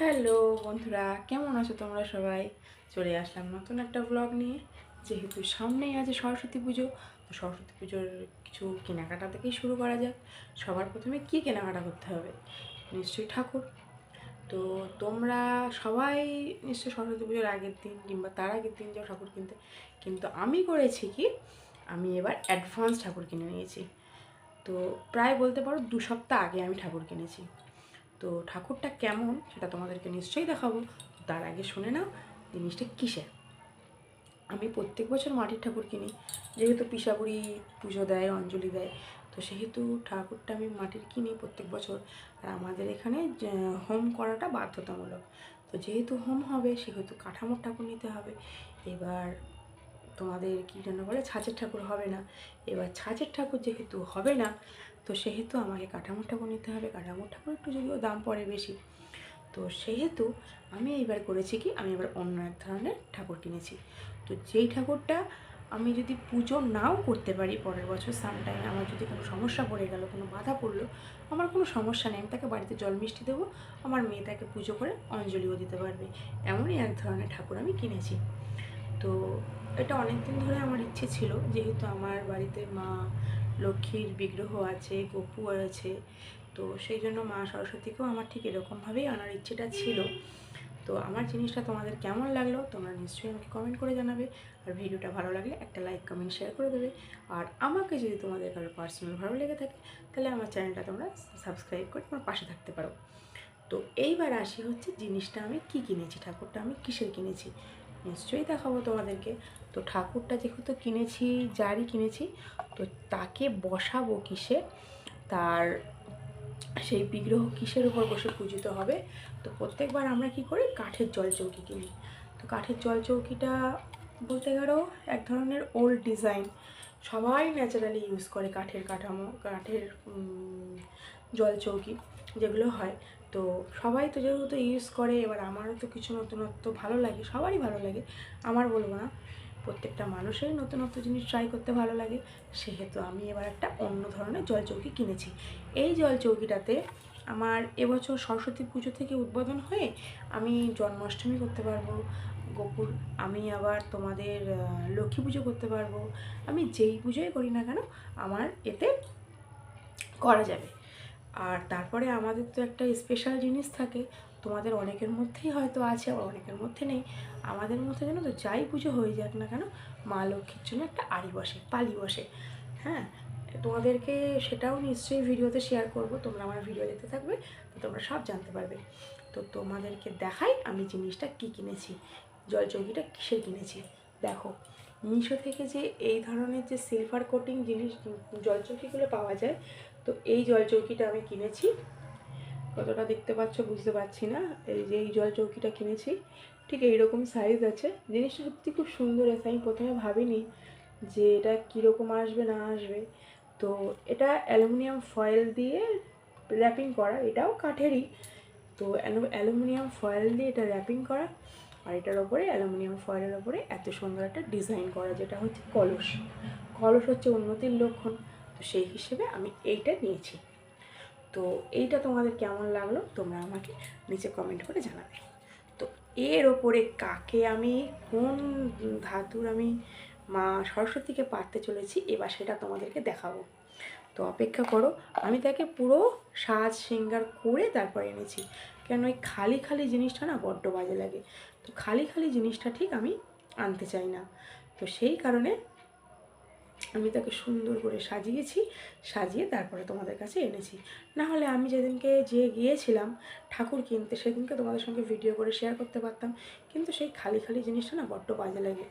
Hello বন্ধুরা, কেমন আছো তোমরা সবাই? চলে আসলাম নতুন একটা ব্লগ নিয়ে। যেহেতু সামনেই আছে সরস্বতী পুজো, তো সরস্বতী পুজোর কিছু কেনাকাটা থেকেই শুরু করা যাক। সবার প্রথমে কী কেনাকাটা করতে হবে? নিশ্চয়ই ঠাকুর। তো তোমরা সবাই নিশ্চয়ই সরস্বতী পুজোর আগের দিন কিংবা তার আগের দিন যাও ঠাকুর কিনতে। কিন্তু আমি করেছি কি, আমি এবার অ্যাডভান্স ঠাকুর কিনে নিয়েছি। তো প্রায় বলতে পারো দু সপ্তাহ আগে আমি ঠাকুর কিনেছি। তো ঠাকুরটা কেমন সেটা তোমাদেরকে নিশ্চয়ই দেখাবো। তার আগে শুনে নাও জিনিসটা কিসের। আমি প্রত্যেক বছর মাটির ঠাকুর কিনি, যেহেতু পিসাবুড়ি পুজো দেয়, অঞ্জলি দেয়, তো সেহেতু ঠাকুরটা আমি মাটির কিনি প্রত্যেক বছর। আর আমাদের এখানে হোম করাটা বাধ্যতামূলক। তো যেহেতু হোম হবে, সেহেতু কাঠামোর ঠাকুর নিতে হবে। এবার তোমাদের কী জন্য বলে, ছাঁচের ঠাকুর হবে না। এবার ছাঁচের ঠাকুর যেহেতু হবে না তো সেহেতু আমাকে কাঠামোর ঠাকুর নিতে হবে কাঠামোর ঠাকুর একটু যদিও দাম পড়ে বেশি। তো সেহেতু আমি এইবার করেছি কি, আমি এবার অন্য এক ধরনের ঠাকুর কিনেছি। তো যেই ঠাকুরটা আমি যদি পুজো নাও করতে পারি পরের বছর সামটাইম আমার যদি কোনো সমস্যা পড়ে গেল, কোনো বাধা পড়ল, আমার কোনো সমস্যা নেই, আমি তাকে বাড়িতে জল মিষ্টি দেবো, আমার মেয়ে তাকে পুজো করে অঞ্জলিও দিতে পারবে। এমনই এক ধরনের ঠাকুর আমি কিনেছি। তো এটা অনেক দিন ধরে আমার ইচ্ছে ছিল, যেহেতু আমার বাড়িতে মা লক্ষ্মীর বিগ্রহ আছে, গপু আছে। তো সেই জন্য মা সরস্বতীকেও আমার ঠিক এরকমভাবেই আনার ইচ্ছেটা ছিল। তো আমার জিনিসটা তোমাদের কেমন লাগল তোমরা নিশ্চয়ই আমাকে কমেন্ট করে জানাবে। আর ভিডিওটা ভালো লাগলে একটা লাইক কমেন্ট শেয়ার করে দেবে। আর আমাকে যদি তোমাদের কারও পার্সোনাল ভালো লেগে থাকে, তাহলে আমার চ্যানেলটা তোমরা সাবস্ক্রাইব করে তোমার পাশে থাকতে পারো। তো এইবার আসি হচ্ছে জিনিসটা আমি কি কিনেছি, ঠাকুরটা আমি কিসের কিনেছি? নিশ্চয়ই দেখাবো তোমাদেরকে। তো ঠাকুরটা যেহেতু কিনেছি, যারই কিনেছি, তো তাকে বসাবো কিসে? তার সেই বিগ্রহ কিসের উপর বসে পূজিত হবে? তো প্রত্যেকবার আমরা কি করি? কাঠের জল চৌকি কিনি। তো কাঠের জল চৌকিটা বলতে গেলেও এক ধরনের ওল্ড ডিজাইন সবাই ন্যাচারালি ইউজ করে কাঠের কাঠামো, কাঠের জল চৌকি যেগুলো হয়। তো সবাই তো যেহেতু ইউজ করে, এবার আমারও তো কিছু নতুনত্ব ভালো লাগে, সবারই ভালো লাগে। আমার বলব না, প্রত্যেকটা মানুষেরই নতুনত্ব জিনিস ট্রাই করতে ভালো লাগে। সেহেতু আমি এবার একটা অন্য ধরনের জল চৌকি কিনেছি। এই জল চৌকিটাতে আমার এবছর সরস্বতী পুজো থেকে উদ্বোধন হয়ে আমি জন্মাষ্টমী করতে পারব। গোপুর আমি আবার তোমাদের লক্ষ্মী পুজো করতে পারব। আমি যেই পুজোই করি না কেন, আমার এতে করা যাবে। আর তারপরে আমাদের তো একটা স্পেশাল জিনিস থাকে, তোমাদের অনেকের মধ্যেই হয়তো আছে, আবার অনেকের মধ্যে নেই। আমাদের মধ্যে যেন তো, যাই পুজো হয়ে যাক না কেন, মা লক্ষ্মীর জন্য একটা আড়ি বসে, পালি বসে। হ্যাঁ তোমাদেরকে সেটাও নিশ্চয়ই ভিডিওতে শেয়ার করব, তোমরা আমার ভিডিও দেখতে থাকবে, তো তোমরা সব জানতে পারবে। তো তোমাদেরকে দেখাই আমি জিনিসটা কি কিনেছি, জলচৌকিটা কিসের কিনেছি। দেখো, মিশো থেকে যে এই ধরনের যে সিলভার কোটিং জিনিস জলচৌকিগুলো পাওয়া যায় তো এই জলচৌকিটা আমি কিনেছি। কতটা দেখতে পাচ্ছ বুঝতে পারছি না। এই যে এই জল চৌকিটা কিনেছি, ঠিক এইরকম সাইজ আছে। জিনিসটা সত্যি খুব সুন্দর আছে, আমি প্রথমে ভাবিনি যে এটা কীরকম আসবে, না আসবে। তো এটা অ্যালুমিনিয়াম ফয়েল দিয়ে র্যাপিং করা, এটাও কাঠেরই। তো অ্যালু- অ্যালুমিনিয়াম ফয়েল দিয়ে এটা র্যাপিং করা। আর এটার ওপরে অ্যালুমিনিয়াম ফয়েলের ওপরে এত সুন্দর একটা ডিজাইন করা, যেটা হচ্ছে কলস। কলস হচ্ছে উন্নতির লক্ষণ। তো সেই হিসেবে আমি এইটা নিয়েছি। তো এইটা তোমাদের কেমন লাগল তোমরা আমাকে নিচে কমেন্ট করে জানাবে। তো এর ওপরে কাকে আমি, কোন ধাতুর আমি, মা সরস্বতীকে পারতে চলেছি, এবার সেটা তোমাদেরকে দেখাবো। তো অপেক্ষা করো, আমি তাকে পুরো সাজ সিঙ্গার করে তারপর এনেছি। কেন ওই খালি খালি জিনিসটা না বড্ড বাজে লাগে। তো খালি খালি জিনিসটা ঠিক আমি আনতে চাই না। তো সেই কারণে আমি তাকে সুন্দর করে সাজিয়েছি, সাজিয়ে তারপরে তোমাদের কাছে এনেছি। না হলে আমি যেদিনকে যে গিয়েছিলাম ঠাকুর কিনতে, সেদিনকে তোমাদের সঙ্গে ভিডিও করে শেয়ার করতে পারতাম। কিন্তু সেই খালি খালি জিনিসটা না বড্ড বাজে লাগে।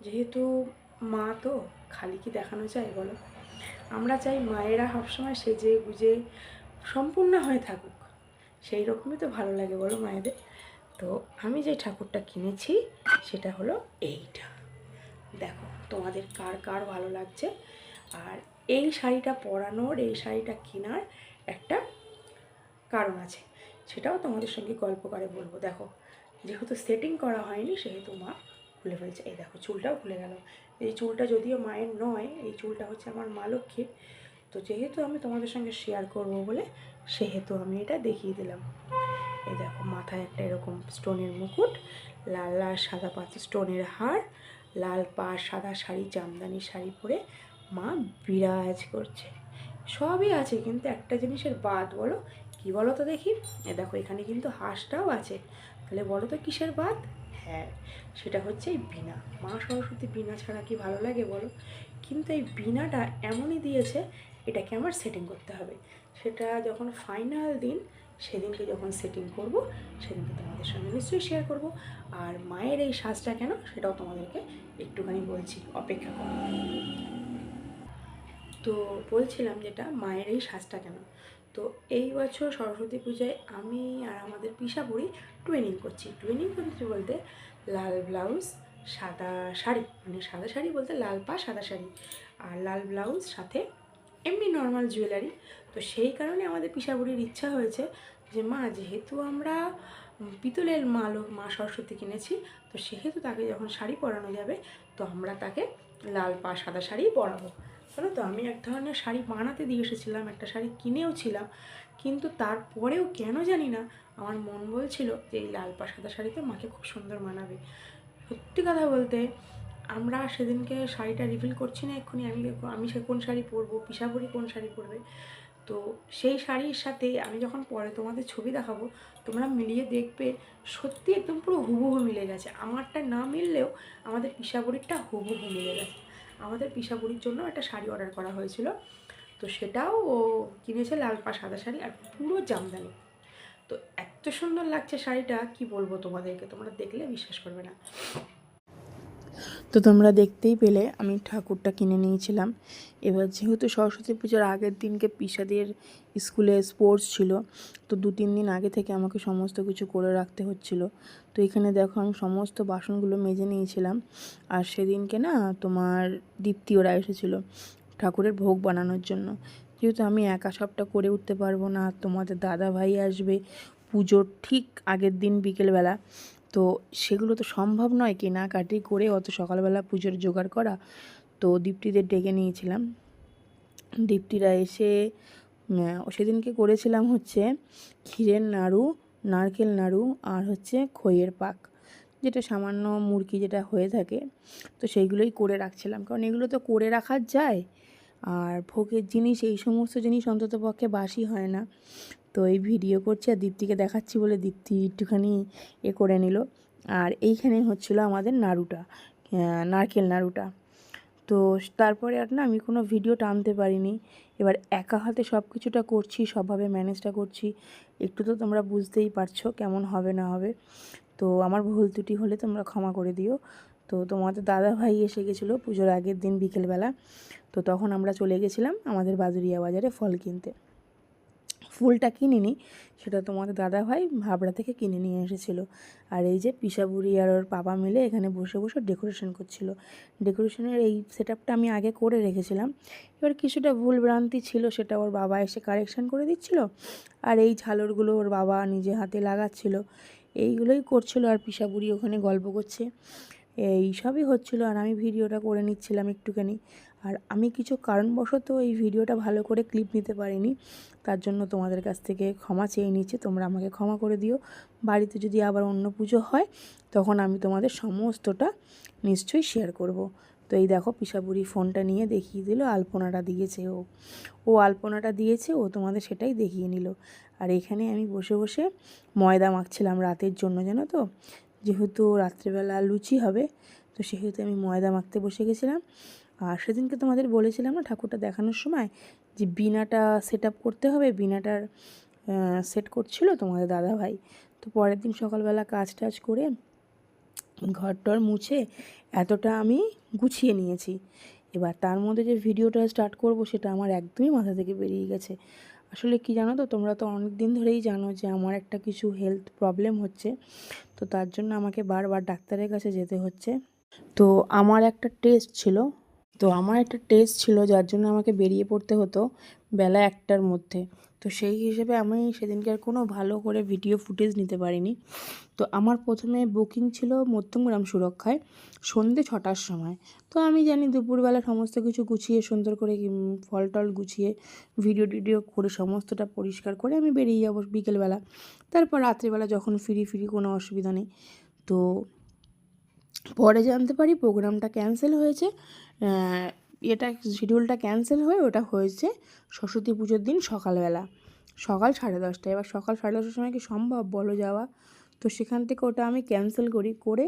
যেহেতু মা তো খালি কি দেখানো যায় বলো? আমরা চাই মায়েরা সবসময় সেজে গুজে সম্পূর্ণ হয়ে থাকুক। সেই রকমই তো ভালো লাগে বলো মায়েদের। তো আমি যে ঠাকুরটা কিনেছি, সেটা হলো এইটা। দেখো, তোমাদের কার কার ভালো লাগছে? আর এই শাড়িটা পরানোর, এই শাড়িটা কেনার একটা কারণ আছে। সেটাও তোমাদের সঙ্গে গল্প করে বলব। দেখো, যেহেতু সেটিং করা হয়নি, সেহেতু মা খুলে ফেলছে। এই দেখো, চুলটাও খুলে গেল। এই চুলটা যদিও মায়ের নয়, এই চুলটা হচ্ছে আমার মা লক্ষ্মীর। তো যেহেতু আমি তোমাদের সঙ্গে শেয়ার করব বলে, সেহেতু আমি এটা দেখিয়ে দিলাম। এই দেখো, মাথায় একটা এরকম স্টোনের মুকুট, লাল লাল সাদা পাতি স্টোনের হার। লাল পা, সাদা শাড়ি, জামদানি শাড়ি পরে মা বিরাজ করছে। সবই আছে, কিন্তু একটা জিনিসের বাদ বলো। কি বলো তো দেখি? এ দেখো, এখানে কিন্তু হাঁসটাও আছে। তাহলে বলো তো কিসের বাদ? হ্যাঁ সেটা হচ্ছে এই বিনা মা সরস্বতী বিনা ছাড়া কি ভালো লাগে বলো? কিন্তু এই বিনাটা এমনই দিয়েছে, এটাকে আমার সেটিং করতে হবে। সেটা যখন ফাইনাল দিন সেদিনকে যখন সেটিং করব, সেদিনকে তোমাদের সঙ্গে নিশ্চয়ই শেয়ার করব। আর মায়ের এই সাজটা কেন, সেটাও তোমাদেরকে একটুখানি বলছি, অপেক্ষা করো। তো বলছিলাম যেটা, মায়ের এই সাজটা কেন? তো এই বছর সরস্বতী পূজায় আমি আর আমাদের পিসাপুরি টুয়েনিং করছি। টুয়েনিং করছি বলতে লাল ব্লাউজ সাদা শাড়ি মানে সাদা শাড়ি বলতে লাল পা, সাদা শাড়ি। আর লাল ব্লাউজ সাথে এমনি নর্মাল জুয়েলারি তো সেই কারণে আমাদের পিসাপুরির ইচ্ছা হয়েছে যে মা, যেহেতু আমরা পিতলের মালও মা সরস্বতী কিনেছি, তো সেহেতু তাকে যখন শাড়ি পরানো যাবে, তো আমরা তাকে লাল পা, সাদা শাড়ি পরাবো। জানো তো? আমি এক ধরনের শাড়ি বানাতে দিয়ে এসেছিলাম, একটা শাড়ি কিনেও ছিলাম, কিন্তু তারপরেও কেন জানি না, আমার মন বলছিল যে এই লাল পা, সাদা শাড়িতে মাকে খুব সুন্দর মানাবে। সত্যি কথা বলতে, আমরা সেদিনকে শাড়িটা রিভিল করছি না এক্ষুনি, আমি আমি সে কোন শাড়ি পরবো পিসাপুরি কোন শাড়ি পরবে? তো সেই শাড়ির সাথে আমি যখন পরে তোমাদের ছবি দেখাবো, তোমরা মিলিয়ে দেখবে সত্যি একদম পুরো হুবহু মিলে গেছে। আমারটা না মিললেও আমাদের পিসাপুরিটা হুবহু মিলে গেছে। আমাদের পিসাপুরির জন্য একটা শাড়ি অর্ডার করা হয়েছিল। তো সেটাও ও কিনেছে লাল পা সাদা শাড়ি আর পুরো জামদানি। তো এত সুন্দর লাগছে শাড়িটা, কি বলব তোমাদেরকে? তোমরা দেখলে বিশ্বাস করবে না। তো তোমরা দেখতেই পেলে, আমি ঠাকুরটা কিনে নিয়েছিলাম। এবার যেহেতু সরস্বতী পুজোর আগের দিনকে পিসাদের স্কুলে স্পোর্টস ছিল, তো দু তিন দিন আগে থেকে আমাকে সমস্ত কিছু করে রাখতে হচ্ছিল। তো এখানে দেখো আমি সমস্ত বাসনগুলো মেজে নিয়েছিলাম, আর সেদিনকে না তোমার দীপ্তি ওরা এসেছিল ঠাকুরের ভোগ বানানোর জন্য। যেহেতু আমি একা সবটা করে উঠতে পারব না, তোমাদের দাদা ভাই আসবে পুজোর ঠিক আগের দিন বিকেলবেলা তো সেগুলো তো সম্ভব নয় কেনাকাটি করে অত সকালবেলা পুজোর জোগাড় করা। তো দীপ্তিদের ডেকে নিয়েছিলাম। দীপ্তিরা এসে সেদিনকে করেছিলাম হচ্ছে ক্ষীরের নাড়ু, নারকেল নাড়ু আর হচ্ছে খইয়ের পাক। যেটা সামান্য মুরগি যেটা হয়ে থাকে, তো সেইগুলোই করে রাখছিলাম। কারণ এগুলো তো করে রাখা যায়। আর ভোগের জিনিস, এই সমস্ত জিনিস অন্তত পক্ষে বাসি হয় না। তো এই ভিডিও করছি আর দীপ্তিকে দেখাচ্ছি বলে দীপ্তি একটুখানি এ করে নিল। আর এইখানে হচ্ছিল আমাদের নাড়ুটা নারকেল নাড়ুটা তো তারপরে আর না আমি কোনো ভিডিও টানতে পারিনি। এবার একা হাতে সব কিছুটা করছি, সবভাবে ম্যানেজটা করছি। একটু তো তোমরা বুঝতেই পারছ কেমন হবে না হবে। তো আমার ভুল ত্রুটি হলে তোমরা ক্ষমা করে দিও। তো তোমাদের দাদা ভাই এসে গেছিল পুজোর আগের দিন বিকেলবেলা। তো তখন আমরা চলে গেছিলাম আমাদের বাজুরিয়া বাজারে ফল কিনতে। ফুলটা কিনিনি, সেটা তোমাদের দাদা ভাই হাবড়া থেকে কিনে নিয়ে এসেছিল। আর এই যে পিসাবুড়ি আর ওর বাবা মিলে এখানে বসে বসে ডেকোরেশন করছিল। ডেকোরেশনের এই সেট আমি আগে করে রেখেছিলাম। এবার কিছুটা ভুল ভ্রান্তি ছিল, সেটা ওর বাবা এসে কারেকশান করে দিচ্ছিল। আর এই ঝালরগুলো ওর বাবা নিজে হাতে লাগাচ্ছিল। এইগুলোই করছিল আর পিসাবুড়ি ওখানে গল্প করছে। এই সবই হচ্ছিল আর আমি ভিডিওটা করে নিচ্ছিলাম একটুখানি। আর আমি কিছু কারণবশত এই ভিডিওটা ভালো করে ক্লিপ নিতে পারিনি, তার জন্য তোমাদের কাছ থেকে ক্ষমা চেয়ে নিচ্ছি, তোমরা আমাকে ক্ষমা করে দিও। বাড়িতে যদি আবার অন্য পুজো হয়, তখন আমি তোমাদের সমস্তটা নিশ্চয়ই শেয়ার করব। তো এই দেখো, পিসাবুড়ি ফোনটা নিয়ে দেখিয়ে দিল, আলপনাটা দিয়েছে ও। ও আলপনাটা দিয়েছে, ও তোমাদের সেটাই দেখিয়ে নিল। আর এখানে আমি বসে বসে ময়দা মাখছিলাম রাতের জন্য, জানো তো? যেহেতু রাত্রেবেলা লুচি হবে, তো সেহেতু আমি ময়দা মাখতে বসে গেছিলাম। আর সেদিনকে তোমাদের বলেছিলাম না ঠাকুরটা দেখানোর সময় যে বিনাটা সেট করতে হবে বিনাটার সেট করছিল তোমাদের দাদা ভাই তো পরের দিন সকালবেলা কাজ টাজ করে ঘর টর মুছে এতটা আমি গুছিয়ে নিয়েছি। এবার তার মধ্যে যে ভিডিওটা স্টার্ট করব সেটা আমার একদমই মাথা থেকে বেরিয়ে গেছে। আসলে কি জানো তো, তোমরা তো অনেক দিন ধরেই জানো যে আমার একটা কিছু হেলথ প্রবলেম হচ্ছে। তো তার জন্য আমাকে বারবার ডাক্তারের কাছে যেতে হচ্ছে। তো আমার একটা টেস্ট ছিল তো আমার একটা টেস্ট ছিল যার জন্য আমাকে বেরিয়ে পড়তে হতো বেলা একটার মধ্যে। তো সেই হিসেবে আমি সেদিনকে আর কোনো ভালো করে ভিডিও ফুটেজ নিতে পারিনি। তো আমার প্রথমে বুকিং ছিল মধ্যমগ্রাম সুরক্ষায় সন্ধে ছটার সময়। তো আমি জানি দুপুরবেলা সমস্ত কিছু গুছিয়ে, সুন্দর করে ফল টল গুছিয়ে ভিডিও টিডিও করে সমস্তটা পরিষ্কার করে আমি বেরিয়ে যাব বিকেলবেলা। তারপর রাত্রিবেলা যখন ফিরি ফিরি কোনো অসুবিধা নেই। তো পরে জানতে পারি প্রোগ্রামটা ক্যান্সেল হয়েছে। এটা শিডিউলটা ক্যান্সেল হয়ে ওটা হয়েছে সরস্বতী পুজোর দিন সকালবেলা। সকাল সাড়ে দশটায়। এবার সকাল সাড়ে দশটার সময় কি সম্ভব বলো যাওয়া? তো সেখান থেকে ওটা আমি ক্যান্সেল করি, করে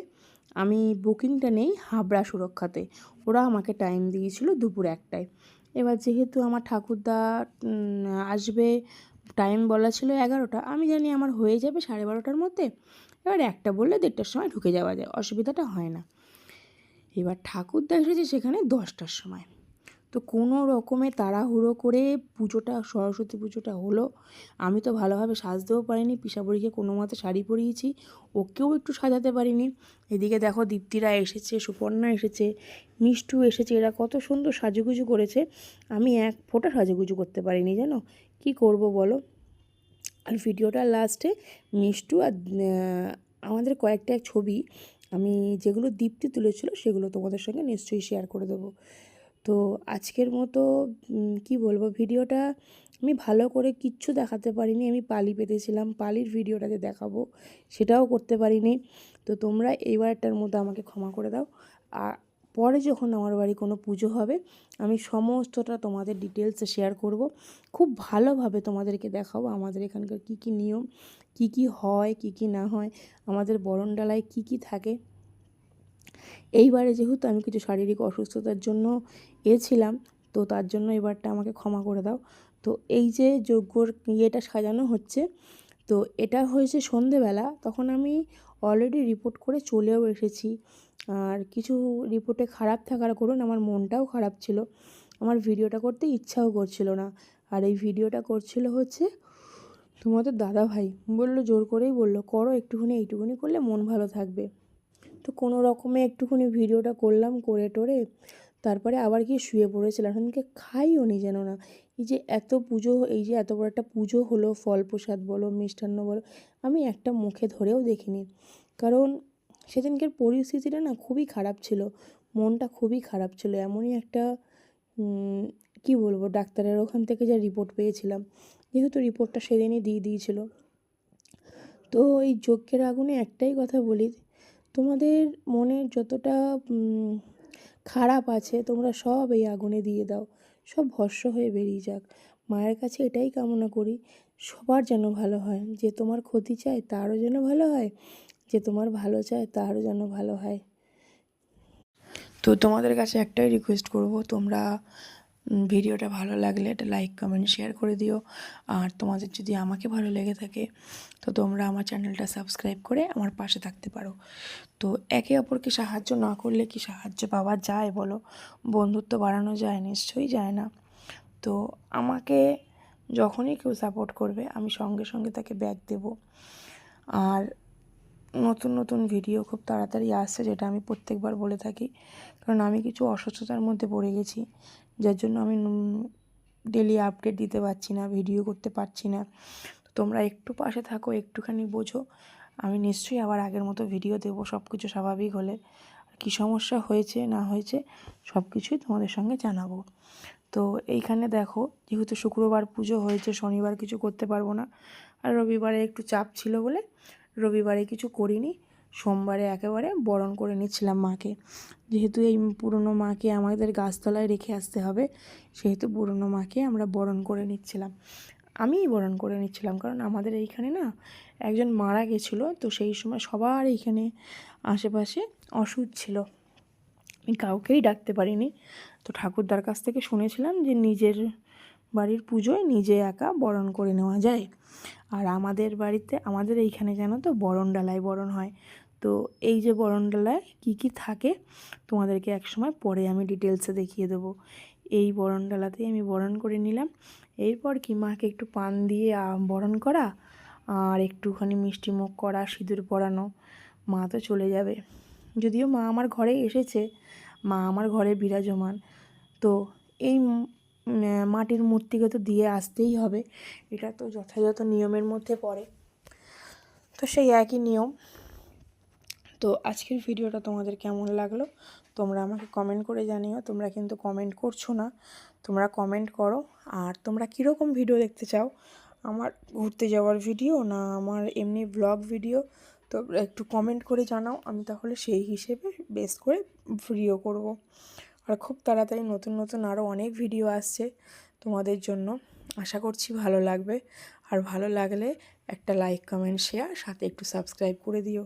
আমি বুকিংটা নেই হাবড়া সুরক্ষাতে। ওরা আমাকে টাইম দিয়েছিল দুপুর একটায়। এবার যেহেতু আমার ঠাকুরদা আসবে টাইম বলা ছিল এগারোটা, আমি জানি আমার হয়ে যাবে সাড়ে বারোটার মধ্যে। এবার একটা বললে দেড়টার সময় ঢুকে যাওয়া যায়, অসুবিধাটা হয় না। এবার ঠাকুরদা এসেছে সেখানে দশটার সময়। তো কোনো রকমে তাড়াহুড়ো করে পুজোটা, সরস্বতী পুজোটা হলো। আমি তো ভালোভাবে সাজতেও পারিনি পিসাবড়িকে কোনো মতে শাড়ি পরিয়েছি, ওকেও একটু সাজাতে পারিনি। এদিকে দেখো দীপ্তিরা এসেছে, সুপর্ণা এসেছে, মিষ্টু এসেছে, এরা কত সুন্দর সাজুগুজু করেছে। আমি এক ফোঁটা সাজুগুজু করতে পারিনি, জানো? কি করব বলো? আর ভিডিওটা লাস্টে মিষ্টু আর আমাদের কয়েকটা ছবি আমি যেগুলো দীপ্তি তুলেছিল সেগুলো তোমাদের সঙ্গে নিশ্চয়ই শেয়ার করে দেবো। তো আজকের মতো কি বলব, ভিডিওটা আমি ভালো করে কিচ্ছু দেখাতে পারিনি। আমি পালি পেতেছিলাম, পালির ভিডিওটা যে দেখাবো, সেটাও করতে পারিনি। তো তোমরা এইবারটার মতো আমাকে ক্ষমা করে দাও। আর পরে যখন আমার বাড়ি কোনো পুজো হবে, আমি সমস্তটা তোমাদের ডিটেলসে শেয়ার করব। খুব ভালোভাবে তোমাদেরকে দেখাবো আমাদের এখানকার কী কী নিয়ম, কী কী হয়, কী কী না হয়, আমাদের বরণডালায় কী কী থাকে। এইবারে যেহেতু আমি কিছু শারীরিক অসুস্থতার জন্য এছিলাম তো তার জন্য এবারটা আমাকে ক্ষমা করে দাও। তো এই যে যজ্ঞর ইয়েটা সাজানো হচ্ছে, তো এটা হয়েছে সন্ধেবেলা, তখন আমি অলরেডি রিপোর্ট করে চলেও এসেছি। আর কিছু রিপোর্টে খারাপ থাকার করুন আমার মনটাও খারাপ ছিল। আমার ভিডিওটা করতে ইচ্ছাও করছিল না। আর এই ভিডিওটা করছিল হচ্ছে তোমাদের দাদা ভাই বলল, জোর করেই বলল, করো একটুখানি এইটুকুনি করলে মন ভালো থাকবে। তো কোনো রকমে একটুখানি ভিডিওটা করলাম করে টোরে তারপরে আবার গিয়ে শুয়ে পড়েছিলাম। সেদিনকে খাইও নি যেন না। এই যে এত পুজো, এই যে এত বড় একটা পুজো হলো ফল প্রসাদ বলো, মিষ্টান্ন বলো, আমি একটা মুখে ধরেও দেখিনি। কারণ সেদিনকের পরিস্থিতিটা না খুবই খারাপ ছিল, মনটা খুবই খারাপ ছিল। এমনই একটা কি বলব, ডাক্তারের ওখান থেকে যা রিপোর্ট পেয়েছিলাম। যেহেতু রিপোর্টটা সেদিনই দিয়ে দিয়েছিল। তো এই যজ্ঞের আগুনে একটাই কথা বলি, তোমাদের মনে যতটা খারাপ আছে, তোমরা সব এই আগুনে দিয়ে দাও। সব ভস্য হয়ে বেরিয়ে যাক। মায়ের কাছে এটাই কামনা করি, সবার যেন ভালো হয়। যে তোমার ক্ষতি চায় তারও যেন ভালো হয়, যে তোমার ভালো চায় তারও যেন ভালো হয়। তো তোমাদের কাছে একটাই রিকোয়েস্ট করব, তোমরা ভিডিওটা ভালো লাগলে এটা লাইক কমেন্ট শেয়ার করে দিও। আর তোমাদের যদি আমাকে ভালো লেগে থাকে, তো তোমরা আমার চ্যানেলটা সাবস্ক্রাইব করে আমার পাশে থাকতে পারো। তো একে অপরকে সাহায্য না করলে কি সাহায্য পাওয়া যায় বলো? বন্ধুত্ব বাড়ানো যায়? নিশ্চয়ই যায় না। তো আমাকে যখনই কেউ সাপোর্ট করবে, আমি সঙ্গে সঙ্গে তাকে ব্যাক দেব। আর নতুন নতুন ভিডিও খুব তাড়াতাড়ি আসছে, যেটা আমি প্রত্যেকবার বলে থাকি। কারণ আমি কিছু অসুস্থতার মধ্যে পড়ে গেছি, যার জন্য আমি ডেলি আপডেট দিতে পারছি না ভিডিও করতে পারছি না। তোমরা একটু পাশে থাকো, একটুখানি বোঝো। আমি নিশ্চয়ই আবার আগের মতো ভিডিও দেবো সব কিছু স্বাভাবিক হলে। কী সমস্যা হয়েছে, না হয়েছে সব কিছুই তোমাদের সঙ্গে জানাব। তো এইখানে দেখো, যেহেতু শুক্রবার পুজো হয়েছে, শনিবার কিছু করতে পারব না। আর রবিবারে একটু চাপ ছিল বলে রবিবারে কিছু করিনি, সোমবারে একেবারে বরণ করে নিচ্ছিলাম মাকে। যেহেতু এই পুরনো মাকে আমাদের গাছতলায় রেখে আসতে হবে, সেহেতু পুরনো মাকে আমরা বরণ করে নিচ্ছিলাম। আমিই বরণ করে নিচ্ছিলাম, কারণ আমাদের এইখানে না একজন মারা গেছিল, তো সেই সময় সবার এইখানে আশেপাশে অসুখ ছিল। আমি কাউকেই ডাকতে পারিনি। তো ঠাকুরদার কাছ থেকে শুনেছিলাম যে নিজের বাড়ির পুজোয় নিজে একা বরণ করে নেওয়া যায়। আর আমাদের বাড়িতে, আমাদের এইখানে জানো তো বরণ ডালায় বরণ হয়। তো এই যে বরণ ডালায় কী কী থাকে তোমাদেরকে একসময় পরে আমি ডিটেলসে দেখিয়ে দেবো। এই বরণ ডালাতেই আমি বরণ করে নিলাম। এরপর কি, মাকে একটু পান দিয়ে বরণ করা আর একটুখানি মিষ্টি মুখ করা, সিঁদুর পরানো, মা তো চলে যাবে। যদিও মা আমার ঘরে এসেছে, মা আমার ঘরে বিরাজমান। তো এই মাটির মূর্তিকে তো দিয়ে আসতেই হবে। এটা তো যথাযথ নিয়মের মধ্যে পড়ে। তো সেই একই নিয়ম। তো আজকের ভিডিওটা তোমাদের কেমন লাগল? তোমরা আমাকে কমেন্ট করে জানিও। তোমরা কিন্তু কমেন্ট করছ না। তোমরা কমেন্ট করো। আর তোমরা কীরকম ভিডিও দেখতে চাও? আমার ঘুরতে যাওয়ার ভিডিও না আমার এমনি ব্লগ ভিডিও তো একটু কমেন্ট করে জানাও। আমি তাহলে সেই হিসেবে বেস করে ভিডিও করব। আর খুব তাড়াতাড়ি নতুন নতুন আরও অনেক ভিডিও আসছে তোমাদের জন্য। আশা করছি ভালো লাগবে। আর ভালো লাগলে একটা লাইক কমেন্ট শেয়ার সাথে একটু সাবস্ক্রাইব করে দিও।